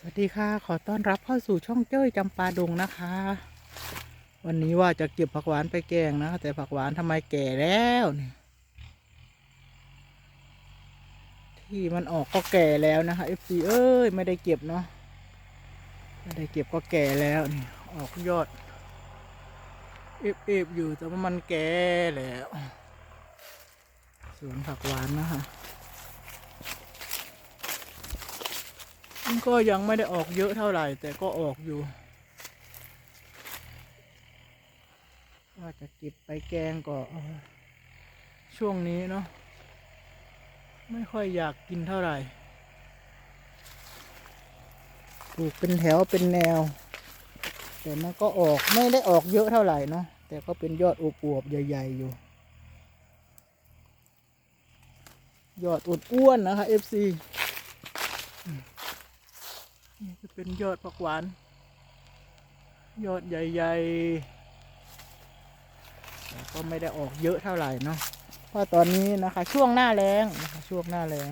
สวัสดีค่ะ ขอต้อนรับเข้าสู่ช่องเจ้ยจำปาดงนะคะ วันนี้ว่าจะเก็บผักหวานไปแกงนะคะแต่ผักหวานทำไมแก่แล้วเนี่ยที่มันออกก็แก่แล้วนะคะ FC เอ้ยไม่ได้เก็บเนาะไม่ได้เก็บก็แก่แล้วนี่ออกยอดเอฟเอฟอยู่แต่ว่ามันแก่แล้วสวนผักหวานนะคะ มันก็ยังไม่ได้ออกเยอะเท่าไหร่ แต่ก็ออกอยู่ว่าจะเก็บไปแกงก็เอช่วงนี้เนาะไม่ค่อยอยากกินเท่าไหร่ปลูกเป็นแถวเป็นแนว แต่มันก็ออกไม่ได้ออกเยอะเท่าไหร่เนาะแต่ก็เป็นยอดอวบๆใหญ่ ๆ อยู่ ยอดอุดอ้วนนะคะ FC นี่จะ เป็นยอดผักหวาน ยอดใหญ่ๆก็ไม่ได้ออกเยอะเท่าไหร่เนาะเพราะตอนนี้นะคะ ช่วงหน้าแรงนะคะช่วงหน้าแรง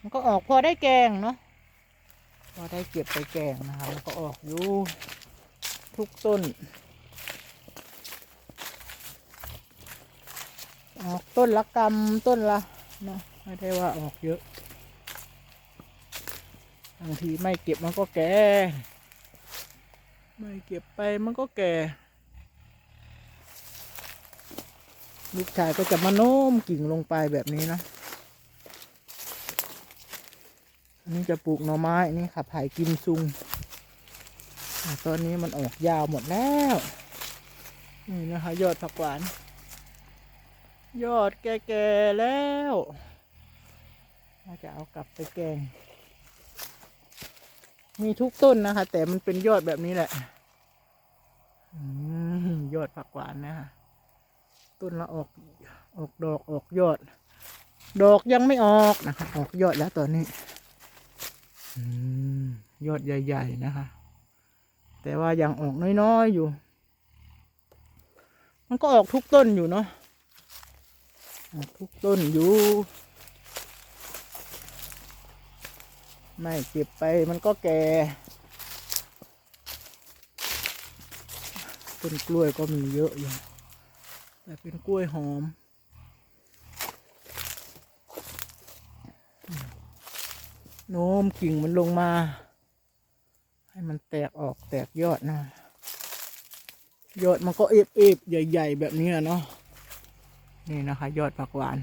มันก็ออกพอได้แกงเนาะพอได้เก็บไปแกงนะคะมันก็ออกอยู่ทุกต้น ออกต้นละกำต้นละเนาะไม่ได้ว่าออกเยอะ บางทีไม่เก็บมันก็แก่ ไม่เก็บไปมันก็แก่ ลูกชายก็จะมาโน้มกิ่งลงไปแบบนี้นะ นี่จะปลูกหน่อไม้นี่ค่ะไผ่กิมซุงตอนนี้มันออกยาวหมดแล้ว นี่นะคะ ยอดผักหวาน ยอดแก่ๆแล้วน่าจะเอากลับไปแกง มีทุกต้นนะคะ แต่มันเป็นยอดแบบนี้แหละอยอดผักหวานนะคะต้นละออกออกดอกออกยอด ดอกยังไม่ออกนะคะ ออกยอดแล้วตอนนี้อยอดใหญ่ ๆ นะคะ แต่ว่ายังออกน้อย ๆ อยู่ มันก็ออกทุกต้นอยู่เนาะออกทุกต้นอยู่ ไม่เก็บไปมันก็แก่ต้นกล้วยก็มีเยอะอยู่แต่เป็นกล้วยหอมโน้มกิ่งมันลงมา ให้มันแตกออกแตกยอดนะ ยอดมันก็เอฟเอฟใหญ่ ๆ แบบนี้เนาะนี่นะคะ ยอดผักหวาน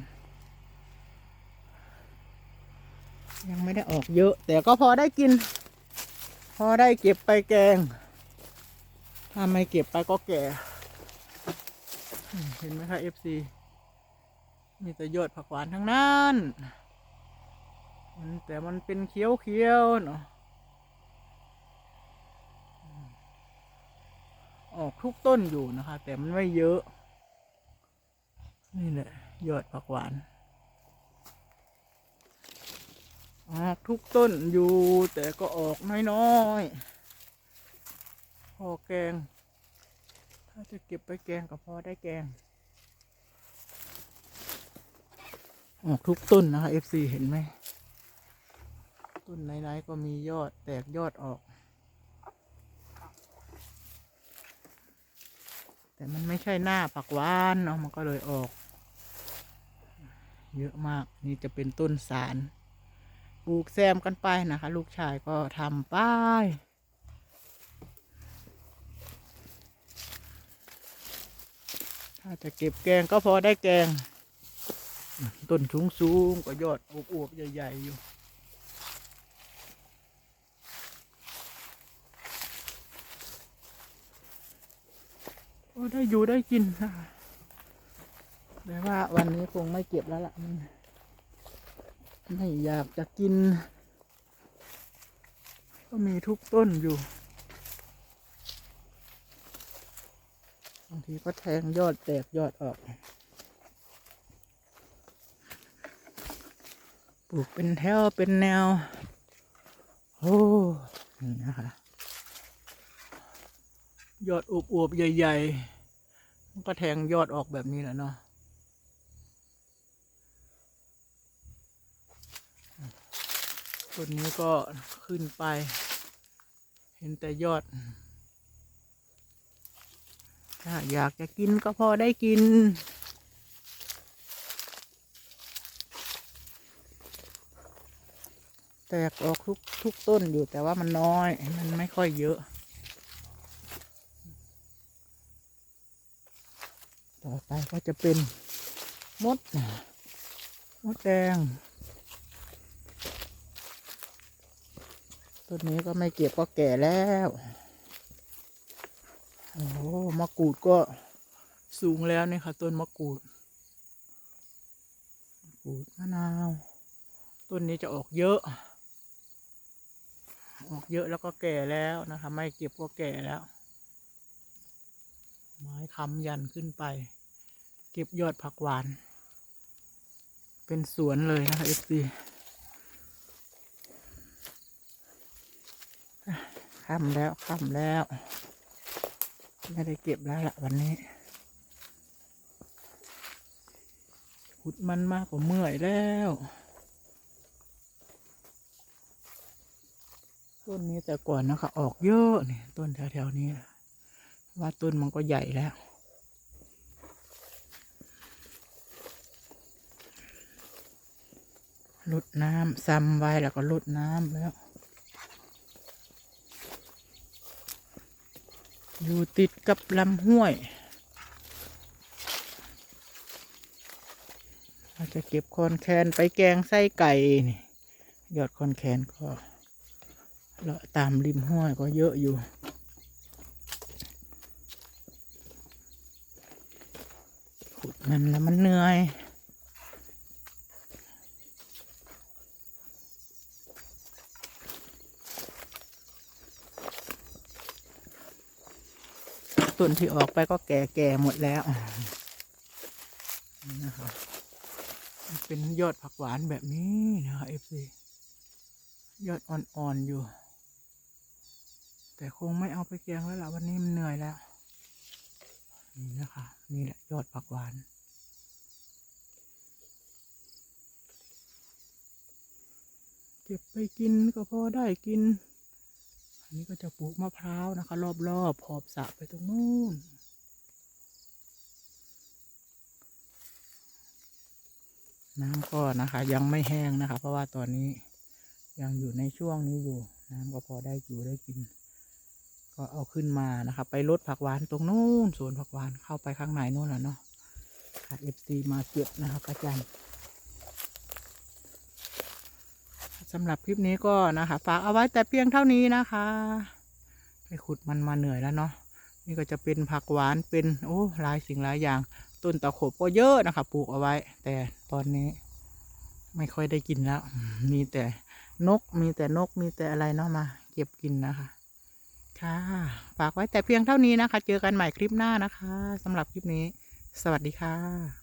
ยังไม่ได้ออกเยอะ แต่ก็พอได้กิน พอได้เก็บไปแกง ถ้าไม่เก็บไปก็แก่ เห็นไหมคะ FC มีแต่ยอดผักหวานทั้งนั้นแต่มันเป็นเขียวเขียวเนาะออกทุกต้นอยู่นะคะ แต่มันไม่เยอะ นี่แหละยอดผักหวาน ออกทุกต้นอยู่แต่ก็ออกน้อยๆ พอแกง ถ้าจะเก็บไปแกงก็พอได้แกง ออกทุกต้นนะคะ FC เห็นไหม ต้นไหนๆก็มียอดแตกยอดออก แต่มันไม่ใช่หน้าผักหวานเนาะมันก็เลยออก เยอะมากนี่จะเป็นต้นสาร ลูกแซมกันไปนะคะ ลูกชายก็ทำไปถ้าจะเก็บแกงก็พอได้แกง ต้นสูงสูงๆก็ยอดอวบๆใหญ่ ๆ อยู่โอ้ได้อยู่ได้กินนะแต่ว่าวันนี้คงไม่เก็บแล้วล่ะ ไม่อยากจะกิน ก็มีทุกต้นอยู่ บางทีก็แทงยอดแตกยอดออก ปลูกเป็นแถวเป็นแนว โอ้นี่นะคะยอดอวบๆใหญ่ ๆ ก็แทงยอดออกแบบนี้แหละเนาะ ต้นนี้ก็ขึ้นไป เห็นแต่ยอด ถ้าอยากจะกินก็พอได้กิน แตกออกทุกทุกต้นอยู่แต่ว่ามันน้อย มันไม่ค่อยเยอะ ต่อไปก็จะเป็นมดมดแดง ต้นนี้ก็ไม่เก็บก็แก่แล้ว โอ้โหมะกรูดก็สูงแล้วนี่ค่ะต้นมะกรูดมะกรูดมะนาว ต้นนี้จะออกเยอะ ออกเยอะแล้วก็แก่แล้วนะคะ ไม่เก็บก็แก่แล้ว ไม้ค้ำยันขึ้นไป เก็บยอดผักหวาน เป็นสวนเลยนะคะเอฟซี ค่ำแล้วค่ำแล้ว ไม่ได้เก็บแล้วละวันนี้ขุดมันมากกว่าเมื่อยแล้วต้นนี้แต่ก่อนนะคะออกเยอะนี่ต้นแถวๆนี้ว่าต้นมันก็ใหญ่แล้วลดน้ำซ้ำไว้แล้วก็ลดน้ำแล้ว อยู่ติดกับลำห้วย เราจะเก็บคอนแคนไปแกงไส้ไก่นี่ยอดคอนแคนก็เลาะตามริมห้วยก็เยอะอยู่ ขุดมันแล้วมันเหนื่อย ต้นที่ออกไปก็แก่ๆหมดแล้วนะคะมันเป็นยอดผักหวานแบบนี้นะคะเอฟซียอดอ่อนๆอยู่ แต่คงไม่เอาไปแกงแล้วล่ะวันนี้มันเหนื่อยแล้ว นี่นะคะ นี่แหละยอดผักหวานเก็บไปกินก็พอได้กิน อันนี้ก็จะปลูกมะพร้าวนะคะ รอบๆขอบสระไปตรงนู้นน้ำก็นะคะ ยังไม่แห้งนะคะ เพราะว่าตอนนี้ยังอยู่ในช่วงนี้อยู่ น้ำก็พอได้อยู่ได้กิน ก็เอาขึ้นมานะคะ ไปรดผักหวานตรงนู้นสวนผักหวานเข้าไปข้างในนู้นแหละเนาะค่ะเอฟซีมาเก็บนะคะประจำ สำหรับคลิปนี้ก็นะคะ ฝากเอาไว้แต่เพียงเท่านี้นะคะ ไปขุดมันมาเหนื่อยแล้วเนาะนี่ก็จะเป็นผักหวานเป็นโอ้หลายสิ่งหลายอย่าง ต้นตะขบก็เยอะนะคะปลูกเอาไว้ แต่ตอนนี้ ไม่ค่อยได้กินแล้ว มีแต่นกมีแต่นกมีแต่อะไรเนาะมา เก็บกินนะคะค่ะฝากไว้แต่เพียงเท่านี้นะคะ เจอกันใหม่คลิปหน้านะคะสำหรับคลิปนี้ สวัสดีค่ะ